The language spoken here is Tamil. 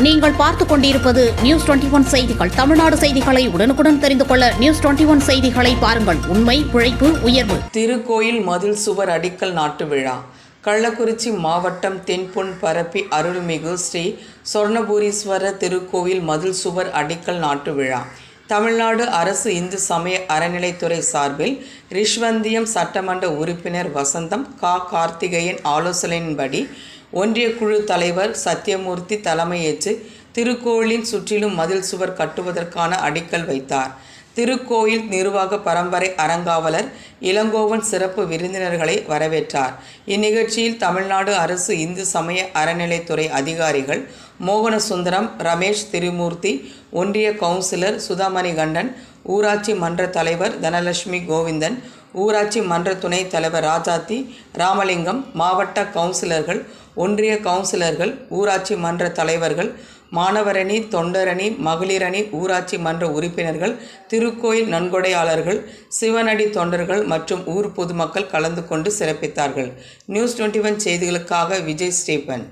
நீங்கள் பார்த்துக் கொண்டிருப்பது நியூஸ் டுவெண்டி ஒன் செய்திகள். தமிழ்நாடு செய்திகளை உடனுக்குடன் தெரிந்து கொள்ள நியூஸ் டுவெண்டி ஒன் செய்திகளை பாருங்கள். உண்மை உழைப்பு உயர்வு. திருக்கோயில் மதில் சுவர் அடிக்கல் நாட்டு விழா. கள்ளக்குறிச்சி மாவட்டம் தென்பொன் பரப்பி அருள்மிகு ஸ்ரீ சொர்ணபூரீஸ்வரர் திருக்கோயில் மதில் சுவர் அடிக்கல் நாட்டு விழா. தமிழ்நாடு அரசு இந்து சமய அறநிலைத்துறை சார்பில் ரிஷ்வந்தியம் சட்டமன்ற உறுப்பினர் வசந்தம் கா. கார்த்திகேயன் ஆலோசனையின்படி ஒன்றிய குழு தலைவர் சத்தியமூர்த்தி தலைமையேற்று திருக்கோயிலின் சுற்றிலும் மதில் சுவர் கட்டுவதற்கான அடிக்கல் வைத்தார். திருக்கோயில் நிர்வாக பரம்பரை அறங்காவலர் இளங்கோவன் சிறப்பு விருந்தினர்களை வரவேற்றார். இந்நிகழ்ச்சியில் தமிழ்நாடு அரசு இந்து சமய அறநிலைத்துறை அதிகாரிகள் மோகனசுந்தரம் ரமேஷ் திருமூர்த்தி ஒன்றிய கவுன்சிலர் சுதாமணி கண்டன் ஊராட்சி மன்ற தலைவர் தனலட்சுமி கோவிந்தன் ஊராட்சி மன்ற துணைத் தலைவர் ராஜாத்தி ராமலிங்கம் மாவட்ட கவுன்சிலர்கள் ஒன்றிய கவுன்சிலர்கள் ஊராட்சி மன்ற தலைவர்கள் மாணவரணி தொண்டரணி மகளிரணி ஊராட்சி மன்ற உறுப்பினர்கள் திருக்கோயில் நன்கொடையாளர்கள் சிவனடி தொண்டர்கள் மற்றும் ஊர் பொதுமக்கள் கலந்து கொண்டு சிறப்பித்தார்கள். நியூஸ் டுவெண்ட்டி ஒன் செய்திகளுக்காக விஜய் ஸ்டீபன்